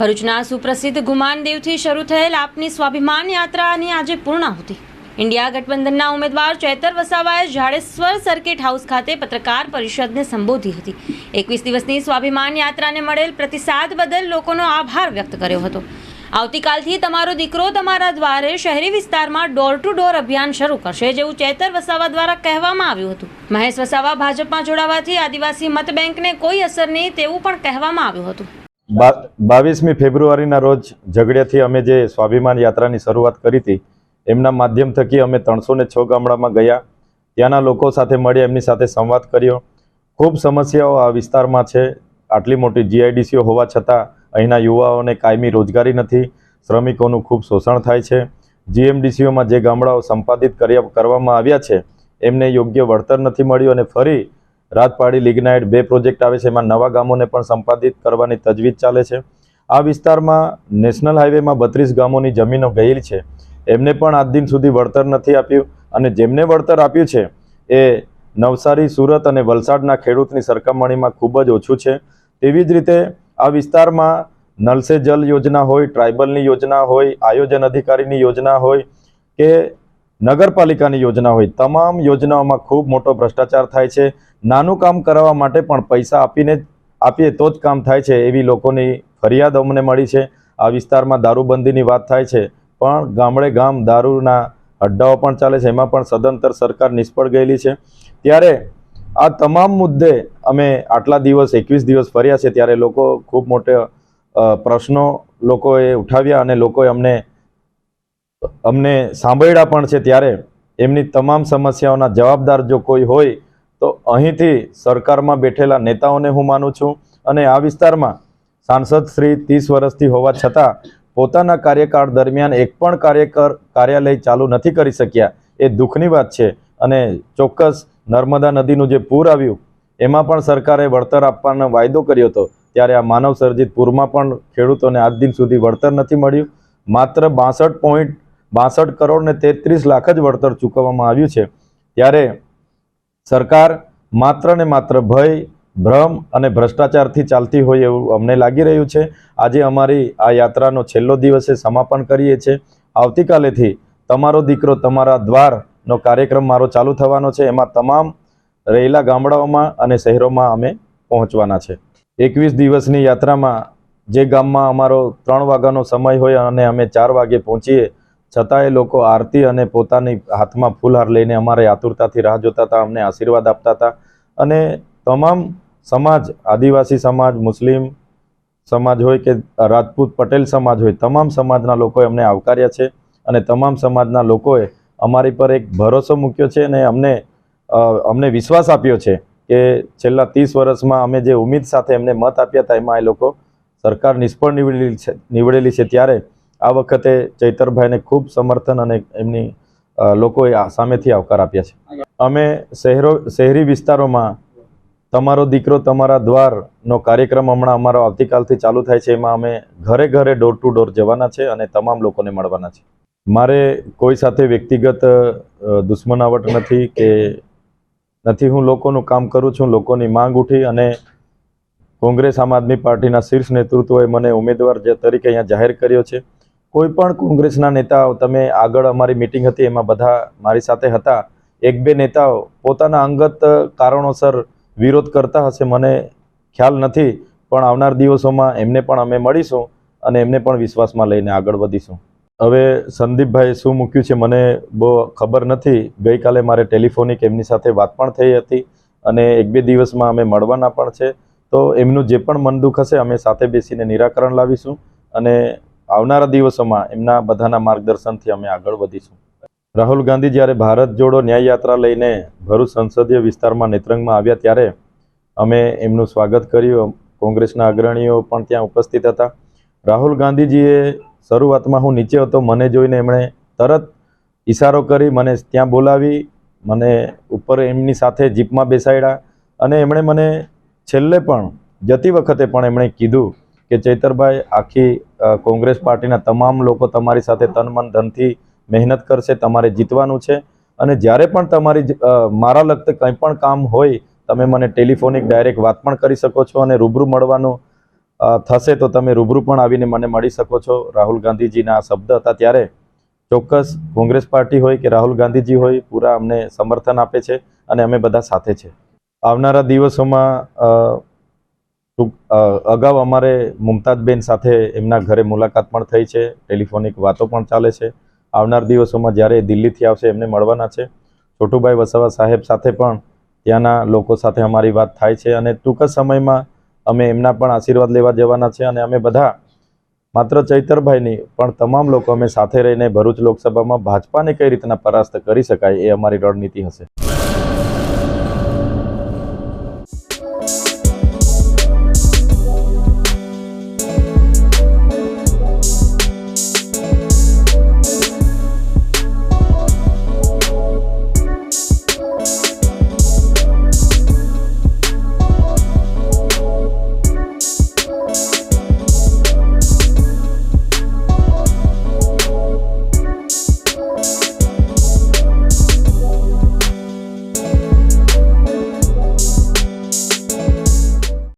ભરૂચના સુપ્રસિદ્ધ ગુમાનદેવથી શરૂ થયેલ આપની સ્વાભિમાન યાત્રાની આજે પૂર્ણાહુતિ. ઇન્ડિયા ગઠબંધનના ઉમેદવાર ચેતર વસાવાએ જાડેશ્વર સર્કિટ હાઉસ ખાતે પત્રકાર પરિષદને સંબોધી હતી. એકવીસ દિવસની સ્વાભિમાન યાત્રાને મળેલ પ્રતિસાદ બદલ લોકોનો આભાર વ્યક્ત કર્યો હતો. આવતીકાલથી તમારો દીકરો તમારા દ્વારે શહેરી વિસ્તારમાં ડોર ટુ ડોર અભિયાન શરૂ કરશે જેવું ચેતર વસાવા દ્વારા કહેવામાં આવ્યું હતું. મહેશ વસાવા ભાજપમાં જોડાવાથી આદિવાસી મત બેંકને કોઈ અસર નહીં તેવું પણ કહેવામાં આવ્યું હતું. બાવીસમી ફેબ્રુઆરીના રોજ ઝઘડિયાથી અમે જે સ્વાભિમાન યાત્રાની શરૂઆત કરી હતી, એમના માધ્યમ થકી અમે ત્રણસો ને છ ગામડામાં ગયા. ત્યાંના લોકો સાથે મળી એમની સાથે સંવાદ કર્યો. ખૂબ સમસ્યાઓ આ વિસ્તારમાં છે. આટલી મોટી જીઆઈડીસીઓ હોવા છતાં અહીંના યુવાઓને કાયમી રોજગારી નથી. શ્રમિકોનું ખૂબ શોષણ થાય છે. જીએમડીસીઓમાં જે ગામડાઓ સંપાદિત કર્યા કરવામાં આવ્યા છે, એમને યોગ્ય વળતર નથી મળ્યું અને ફરી રાતપાડી લિગ્નાઇટ બે પ્રોજેક્ટ આવે છે, એમાં નવા ગામોને પણ સંપાદિત કરવાની તજવીજ ચાલે છે. આ વિસ્તારમાં નેશનલ હાઈવેમાં બત્રીસ ગામોની જમીનો ગયેલી છે. એમને પણ આજ દિન સુધી વળતર નથી આપ્યું અને જેમને વળતર આપ્યું છે, એ નવસારી, સુરત અને વલસાડના ખેડૂતની સરખામણીમાં ખૂબ જ ઓછું છે. તેવી જ રીતે આ વિસ્તારમાં નલસે જલ યોજના હોય, ટ્રાઇબલની યોજના હોય, આયોજન અધિકારીની યોજના હોય કે નગરપાલિકાની યોજના હોય. તમામ યોજનાઓમાં ખૂબ મોટો ભ્રષ્ટાચાર થાય છે. નાનું કામ કરાવવા માટે પણ પૈસા આપીને આપીએ તો જ કામ થાય છે એવી લોકોની ફરિયાદ અમને મળી છે. આ વિસ્તારમાં દારૂબંધીની વાત થાય છે. પણ ગામડે ગામ દારૂના અડ્ડાઓ પણ ચાલે છે. એમાં પણ સદંતર સરકાર નિષ્ફળ ગયેલી છે. ત્યારે આ તમામ મુદ્દે અમે આટલા દિવસ, એકવીસ દિવસ ફર્યા છે ત્યારે લોકો ખૂબ મોટે પ્રશ્નો લોકોએ ઉઠાવ્યા અને લોકોએ અમને અમને સાંભળ્યા પણ છે ત્યારે એમની તમામ સમસ્યાઓના જવાબદાર જો કોઈ હોય, તો અહીંથી સરકારમાં બેઠેલા નેતાઓને હું માનું છું અને આ વિસ્તારમાં સાંસદ શ્રી ત્રીસ વર્ષથી હોવા છતાં પોતાના કાર્યકાળ દરમિયાન એક પણ કાર્યકર કાર્યાલય ચાલુ નથી કરી શક્યા. એ દુઃખની વાત છે અને ચોક્કસ નર્મદા નદીનું જે પૂર આવ્યું, એમાં પણ સરકારે વળતર આપવાનો વાયદો કર્યો હતો. ત્યારે આ માનવ સર્જિત પૂરમાં પણ ખેડૂતોને આજ દિન સુધી વળતર નથી મળ્યું. માત્ર બાસઠ પોઈન્ટ બાસઠ કરોડ ને તેત્રીસ લાખ જ વળતર ચૂકવવામાં આવ્યું છે. ત્યારે સરકાર માત્ર ને માત્ર ભય, ભ્રમ અને ભ્રષ્ટાચારથી ચાલતી હોય એવું અમને લાગી રહ્યું છે. આજે અમારી આ યાત્રાનો છેલ્લો દિવસે સમાપન કરીએ છીએ. આવતીકાલેથી તમારો દીકરો તમારા દ્વારનો કાર્યક્રમ મારો ચાલુ થવાનો છે. એમાં તમામ રહેલા ગામડાઓમાં અને શહેરોમાં અમે પહોંચવાના છે. એકવીસ દિવસની યાત્રામાં જે ગામમાં અમારો ત્રણ વાગ્યાનો સમય હોય અને અમે ચાર વાગે પહોંચીએ છતાંય લોકો આરતી અને પોતાની હાથમાં ફૂલહાર લઈને અમારે આતુરતાથી રાહ જોતા હતા, અમને આશીર્વાદ આપતા હતા. અને તમામ સમાજ, આદિવાસી સમાજ, મુસ્લિમ સમાજ હોય કે રાજપૂત પટેલ સમાજ હોય, તમામ સમાજના લોકોએ અમને આવકાર્યા છે અને તમામ સમાજના લોકોએ અમારી પર એક ભરોસો મૂક્યો છે અને અમને અમને વિશ્વાસ આપ્યો છે કે છેલ્લા ત્રીસ વર્ષમાં અમે જે ઉમેદ સાથે એમને મત આપ્યા હતા, એમાં એ લોકો સરકાર નિષ્ફળ નીવડેલી છે નીવડેલી છે ત્યારે આ વખતે ચૈતરભાઈને ખૂબ સમર્થન અને એમની લોકોએ સામેથી આવકાર આપ્યા છે. અમે શહેરો, શહેરી વિસ્તારોમાં તમારો દીકરો તમારા દ્વારનો કાર્યક્રમ હમણાં અમારો આવતીકાલથી ચાલુ થાય છે. એમાં અમે ઘરે ઘરે ડોર ટુ ડોર જવાના છે અને તમામ લોકોને મળવાના છે. મારે કોઈ સાથે વ્યક્તિગત દુશ્મનાવટ નથી કે નથી. હું લોકોનું કામ કરું છું, લોકોની માંગ ઉઠી અને કોંગ્રેસ આમ આદમી પાર્ટીના શીર્ષ નેતૃત્વએ મને ઉમેદવાર તરીકે અહીંયા જાહેર કર્યો છે. કોઈ પણ કોંગ્રેસના નેતાઓ, તમે આગળ અમારી મિટિંગ હતી, એમાં બધા મારી સાથે હતા. એક બે નેતાઓ પોતાના અંગત કારણોસર વિરોધ કરતા હશે મને ખ્યાલ નથી, પણ આવનાર દિવસોમાં એમને પણ અમે મળીશું અને એમને પણ વિશ્વાસમાં લઈને આગળ વધીશું. હવે સંદીપભાઈ શું મૂક્યું છે મને બહુ ખબર નથી. ગઈકાલે મારે ટેલિફોનિક એમની સાથે વાત પણ થઈ હતી અને એક બે દિવસમાં અમે મળવાના પણ છે. તો એમનું જે પણ મન દુઃખ હશે, અમે સાથે બેસીને નિરાકરણ લાવીશું અને આવનારા દિવસોમાં એમના બધાના માર્ગદર્શનથી અમે આગળ વધીશું. રાહુલ ગાંધી જ્યારે ભારત જોડો ન્યાય યાત્રા લઈને ભરૂચ સંસદીય વિસ્તારમાં નેત્રંગમાં આવ્યા ત્યારે અમે એમનું સ્વાગત કર્યું. કોંગ્રેસના અગ્રણીઓ પણ ત્યાં ઉપસ્થિત હતા. રાહુલ ગાંધીજીએ શરૂઆતમાં હું નીચે હતો, મને જોઈને એમણે તરત ઈશારો કરી મને ત્યાં બોલાવી, મને ઉપર એમની સાથે જીપમાં બેસાડ્યા અને એમણે મને છેલ્લે પણ, જતી વખતે પણ એમણે કીધું કે ચૈતરભાઈ, આખી કોંગ્રેસ પાર્ટીના તમામ લોકો તમારી સાથે તન મન ધનથી મહેનત કરશે, તમારે જીતવાનું છે. અને જ્યારે પણ તમારી મારા લગતે કંઈ પણ કામ હોય, તમે મને ટેલિફોનિક ડાયરેક્ટ વાત પણ કરી શકો છો અને રૂબરૂ મળવાનું થશે તો તમે રૂબરૂ પણ આવીને મને મળી શકો છો. રાહુલ ગાંધીજીના આ શબ્દ હતા ત્યારે ચોક્કસ કોંગ્રેસ પાર્ટી હોય કે રાહુલ ગાંધીજી હોય, પૂરા અમને સમર્થન આપે છે અને અમે બધા સાથે છે. આવનારા દિવસોમાં અગાઉ અમારે મુમતાજબેન સાથે એમના ઘરે મુલાકાત પણ થઈ છે, ટેલિફોનિક વાતો પણ ચાલે છે. આવનાર દિવસોમાં જ્યારે દિલ્હીથી આવશે એમને મળવાના છે. છોટુભાઈ વસાવા સાહેબ સાથે પણ ત્યાંના લોકો સાથે અમારી વાત થાય છે અને ટૂંક સમયમાં અમે એમના પણ આશીર્વાદ લેવા જવાના છે અને અમે બધા માત્ર ચૈતરભાઈ નહીં પણ તમામ લોકો અમે સાથે રહીને ભરૂચ લોકસભામાં ભાજપાને કઈ રીતના પરાસ્ત કરી શકાય એ અમારી રણનીતિ હશે.